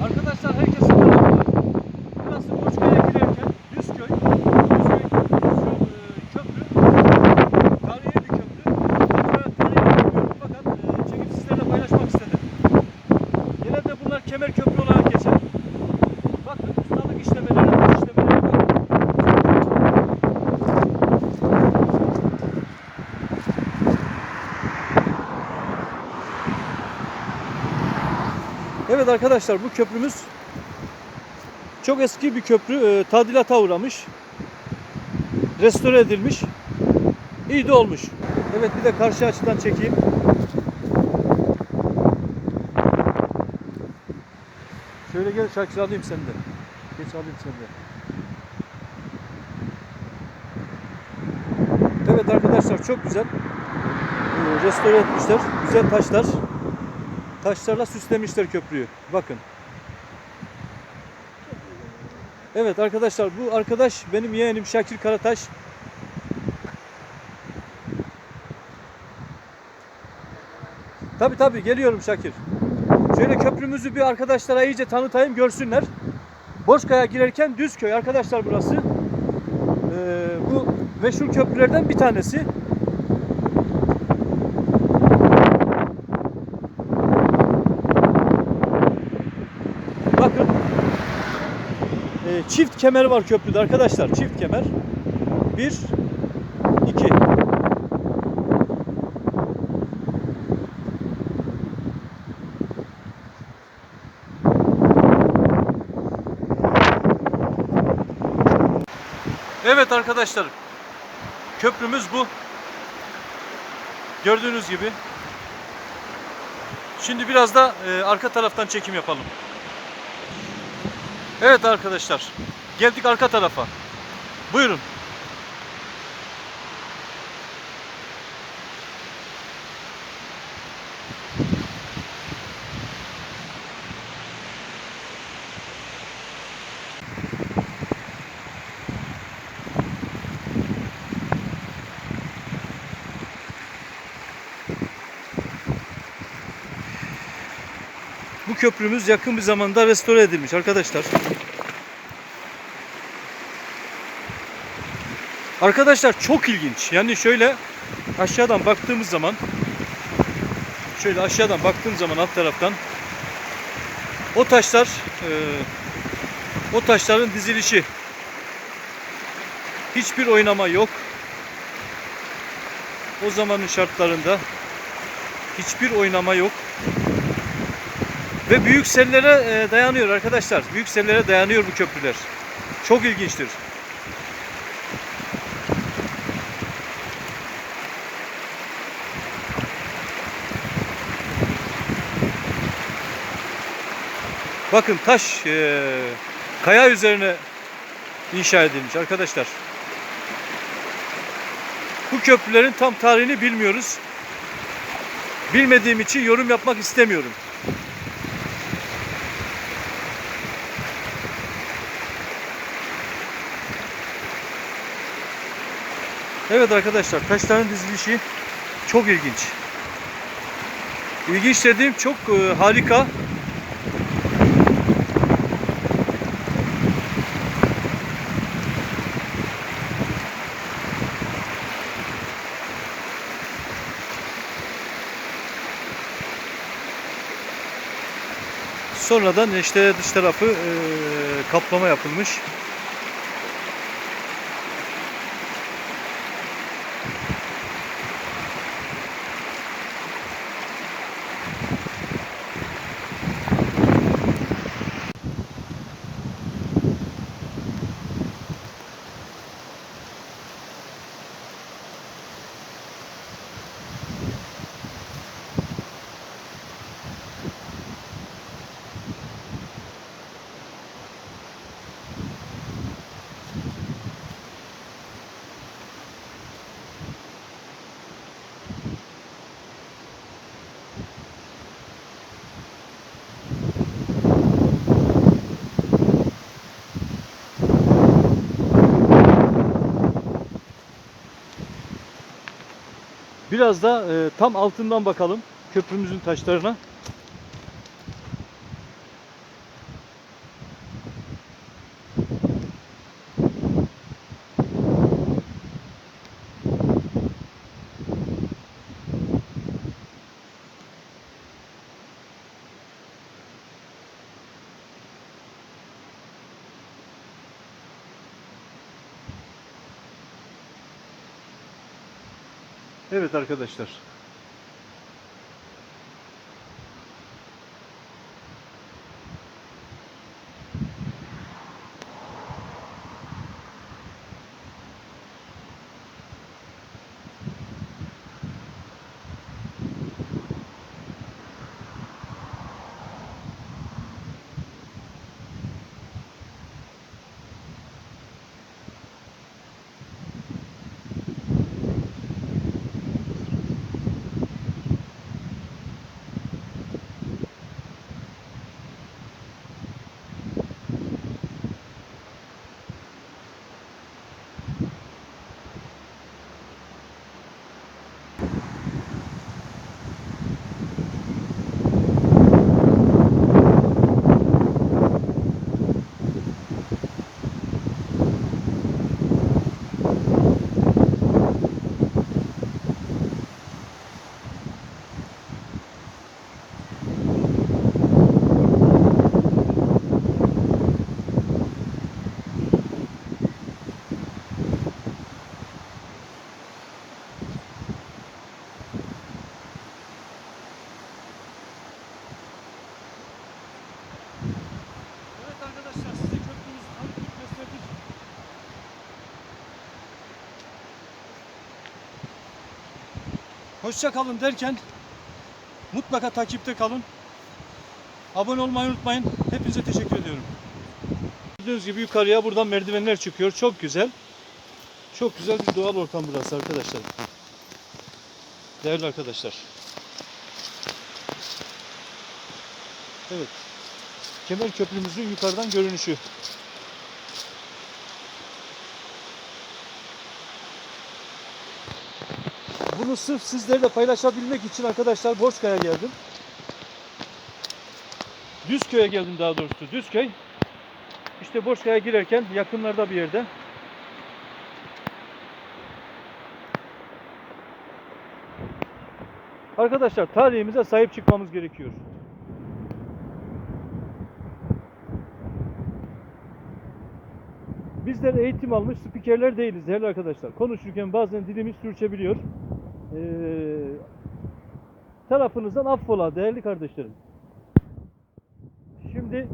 Arkadaşlar herkese merhabalar. Burası Boçka'ya girerken Düzköy. Düzköy şu, e, köprü. Tarihi bir köprü. Ne kadar tarihi bilmiyorum fakat e, çekip sizlerle paylaşmak istedim. Genelde bunlar kemer köprü olarak geçer. Bakın ustalık işlemeleri, işlemeleri bakın. Evet arkadaşlar bu köprümüz çok eski bir köprü. e, Tadilata uğramış. Restore edilmiş. İyi de olmuş. Evet bir de karşı açıdan çekeyim. Şöyle gel Şakir alayım seni de. Geç alayım seni de. Evet arkadaşlar çok güzel. E, Restore etmişler. Güzel taşlar. Taşlarla süslemişler köprüyü. Bakın. Evet arkadaşlar bu arkadaş benim yeğenim Şakir Karataş. Tabi tabi geliyorum Şakir. Şöyle köprümüzü bir arkadaşlara iyice tanıtayım görsünler. Boşkaya girerken Düzköy arkadaşlar burası. Ee, bu meşhur köprülerden bir tanesi. Bakın. Ee, çift kemer var köprüde arkadaşlar. Çift kemer. Bir, iki. Evet arkadaşlar. Köprümüz bu. Gördüğünüz gibi. Şimdi biraz da e, arka taraftan çekim yapalım. Evet arkadaşlar. Geldik arka tarafa. Buyurun. Bu köprümüz yakın bir zamanda restore edilmiş arkadaşlar. Arkadaşlar çok ilginç. Yani şöyle aşağıdan baktığımız zaman şöyle aşağıdan baktığım zaman alt taraftan o taşlar e, o taşların dizilişi hiçbir oynama yok. O zamanın şartlarında hiçbir oynama yok. Ve büyük sellere e, dayanıyor arkadaşlar. Büyük sellere dayanıyor bu köprüler. Çok ilginçtir. Bakın taş e, kaya üzerine inşa edilmiş arkadaşlar. Bu köprülerin tam tarihini bilmiyoruz. Bilmediğim için yorum yapmak istemiyorum. Evet arkadaşlar taşların dizilişi çok ilginç. İlginç dediğim çok e, harika. Sonradan işte dış tarafı kaplama yapılmış. Biraz da e, tam altından bakalım köprümüzün taşlarına. Evet arkadaşlar. Evet arkadaşlar size köprümüzü tanıtıp gösterdik. Hoşça kalın derken mutlaka takipte kalın. Abone olmayı unutmayın. Hepinize teşekkür ediyorum. Gördüğünüz gibi yukarıya buradan merdivenler çıkıyor. Çok güzel. Çok güzel bir doğal ortam burası arkadaşlar. Değerli arkadaşlar. Evet. Kemer Köprümüzün yukarıdan görünüşü. Bunu sırf sizlerle paylaşabilmek için arkadaşlar Borçka'ya geldim. Düzköy'e geldim daha doğrusu. Düzköy. İşte Borçka'ya girerken yakınlarda bir yerde. Arkadaşlar tarihimize sahip çıkmamız gerekiyor. Bizler eğitim almış spikerler değiliz değerli arkadaşlar. Konuşurken bazen dilimiz sürçebiliyor. Ee, tarafınızdan affola değerli kardeşlerim. Şimdi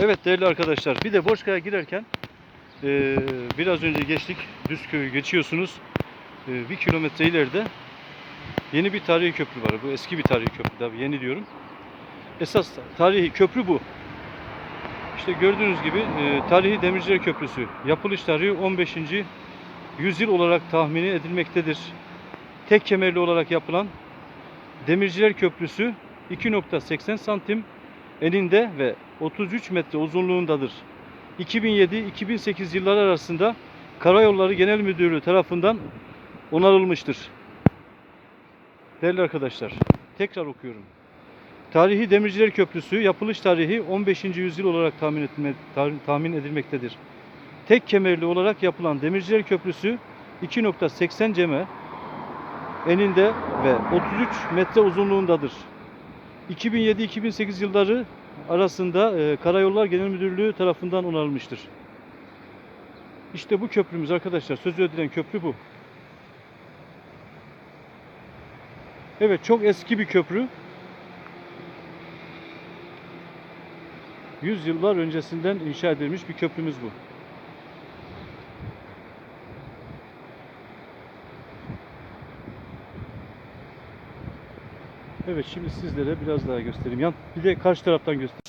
Evet değerli arkadaşlar bir de Boşka'ya girerken ee, biraz önce geçtik Düzköy'ü geçiyorsunuz. Ee, bir kilometre ileride Yeni bir tarihi köprü var. Bu eski bir tarihi köprü tabii yeni diyorum. Esas tarihi köprü bu. İşte gördüğünüz gibi e, tarihi Demirciler Köprüsü. Yapılış tarihi 15. yüzyıl olarak tahmini edilmektedir. Tek kemerli olarak yapılan Demirciler Köprüsü 2.80 santim eninde ve 33 metre uzunluğundadır. 2007-2008 yılları arasında Karayolları Genel Müdürlüğü tarafından onarılmıştır. Değerli arkadaşlar, tekrar okuyorum. Tarihi Demirciler Köprüsü yapılış tarihi 15. yüzyıl olarak tahmin, etme, tahmin edilmektedir. Tek kemerli olarak yapılan Demirciler Köprüsü 2.80 cm eninde ve 33 metre uzunluğundadır. 2007-2008 yılları arasında e, Karayollar Genel Müdürlüğü tarafından onarılmıştır. İşte bu köprümüz arkadaşlar, sözü edilen köprü bu. Evet çok eski bir köprü. Yüzyıllar öncesinden inşa edilmiş bir köprümüz bu. Evet şimdi sizlere biraz daha göstereyim. Yan bir de karşı taraftan göster.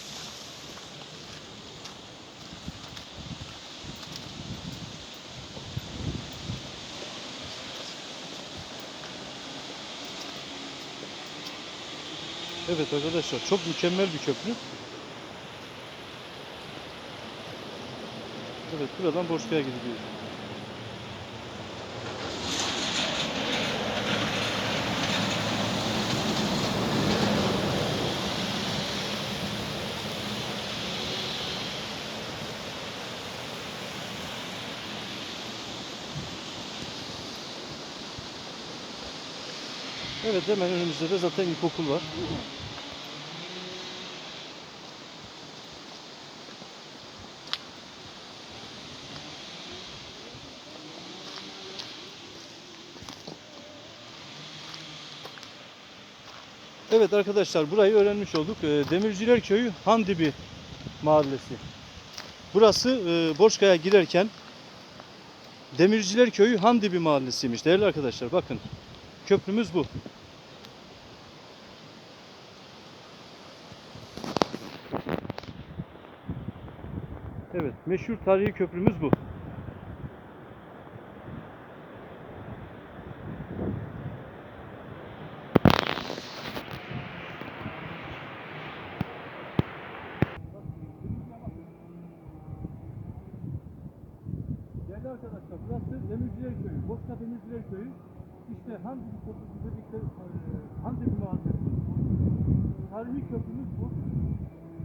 Evet arkadaşlar çok mükemmel bir köprü. Evet buradan Borçka'ya gidiliyor. Evet hemen önümüzde de zaten ilkokul var. Evet arkadaşlar burayı öğrenmiş olduk. Ee, Demirciler Köyü Handibi Mahallesi. Burası e, Borçka'ya girerken Demirciler Köyü Handibi Mahallesi'ymiş değerli arkadaşlar. Bakın köprümüz bu. Evet meşhur tarihi köprümüz bu. Değerli arkadaşlar burası Demirciler Köyü. Bozka Demirciler Köyü. İşte Handibi Köprüsü dedikleri e, Handibi Mahallesi. Tarihi köprümüz bu.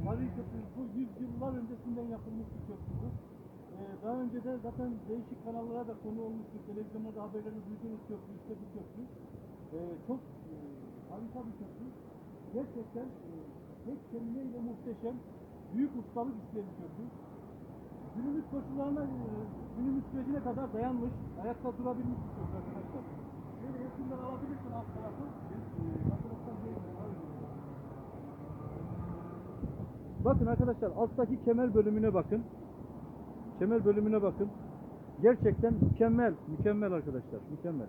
Tarihi köprümüz bu. Yüzyıllar öncesinden yapılmış bir köprü. Ee, daha önce de zaten değişik kanallara da konu olmuştu. Televizyonda da haberlerini duyduğunuz köprü işte bu köprü. Ee, çok e, harika bir köprü. Gerçekten e, tek kelimeyle muhteşem. Büyük ustalık isteyen bir köprü. Günümüz koşullarına, e, günümüz sürecine kadar dayanmış, ayakta durabilmiş bir köprü arkadaşlar. Şöyle resimden alabilirsin alt tarafı. E, Bakın arkadaşlar alttaki kemer bölümüne bakın. Kemer bölümüne bakın. Gerçekten mükemmel, mükemmel arkadaşlar, mükemmel.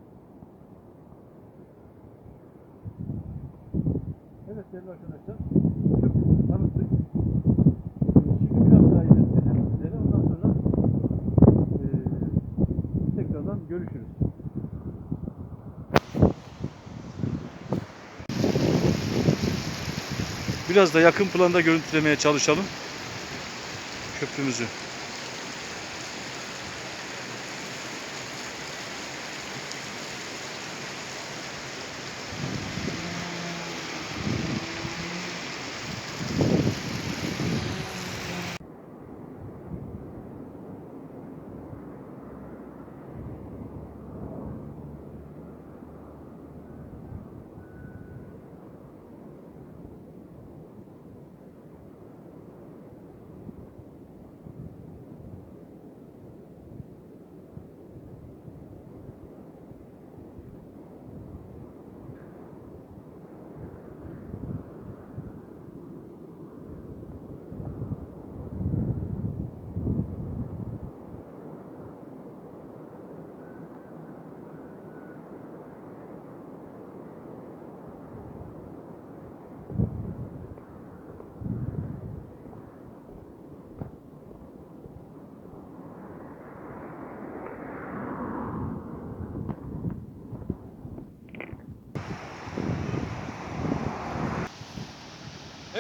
Evet değerli arkadaşlar, köprümüzü tanıttık. Şimdi biraz daha ilerleyelim sizlere. Ondan sonra eee, tekrardan görüşürüz. Biraz da yakın planda görüntülemeye çalışalım köprümüzü.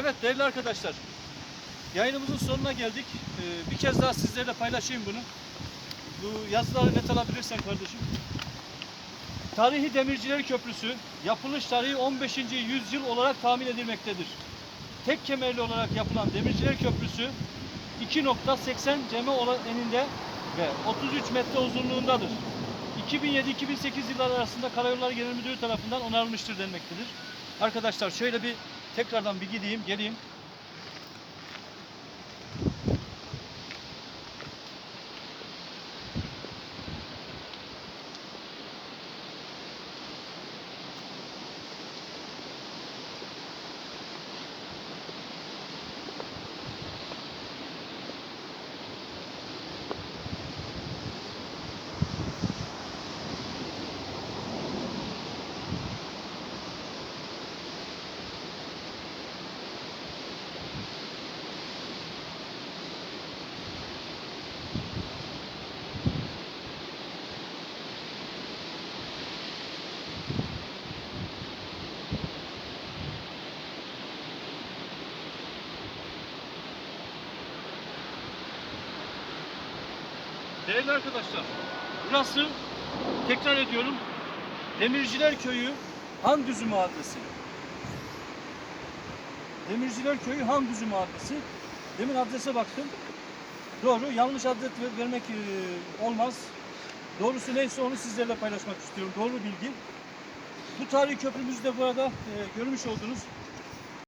Evet değerli arkadaşlar. Yayınımızın sonuna geldik. Ee, bir kez daha sizlerle paylaşayım bunu. Bu yazıları net alabilirsen kardeşim. Tarihi Demirciler Köprüsü yapılış tarihi 15. yüzyıl olarak tahmin edilmektedir. Tek kemerli olarak yapılan Demirciler Köprüsü 2.80 cm eninde ve 33 metre uzunluğundadır. 2007-2008 yılları arasında Karayolları Genel Müdürlüğü tarafından onarılmıştır denmektedir. Arkadaşlar şöyle bir tekrardan bir gideyim, geleyim. Değerli arkadaşlar, burası tekrar ediyorum Demirciler Köyü Handüzü Mahallesi. Demirciler Köyü Handüzü Mahallesi. Demin adrese baktım. Doğru, yanlış adres ver- vermek e, olmaz. Doğrusu neyse onu sizlerle paylaşmak istiyorum. Doğru bilgi. Bu tarihi köprümüzü de bu arada e, görmüş oldunuz.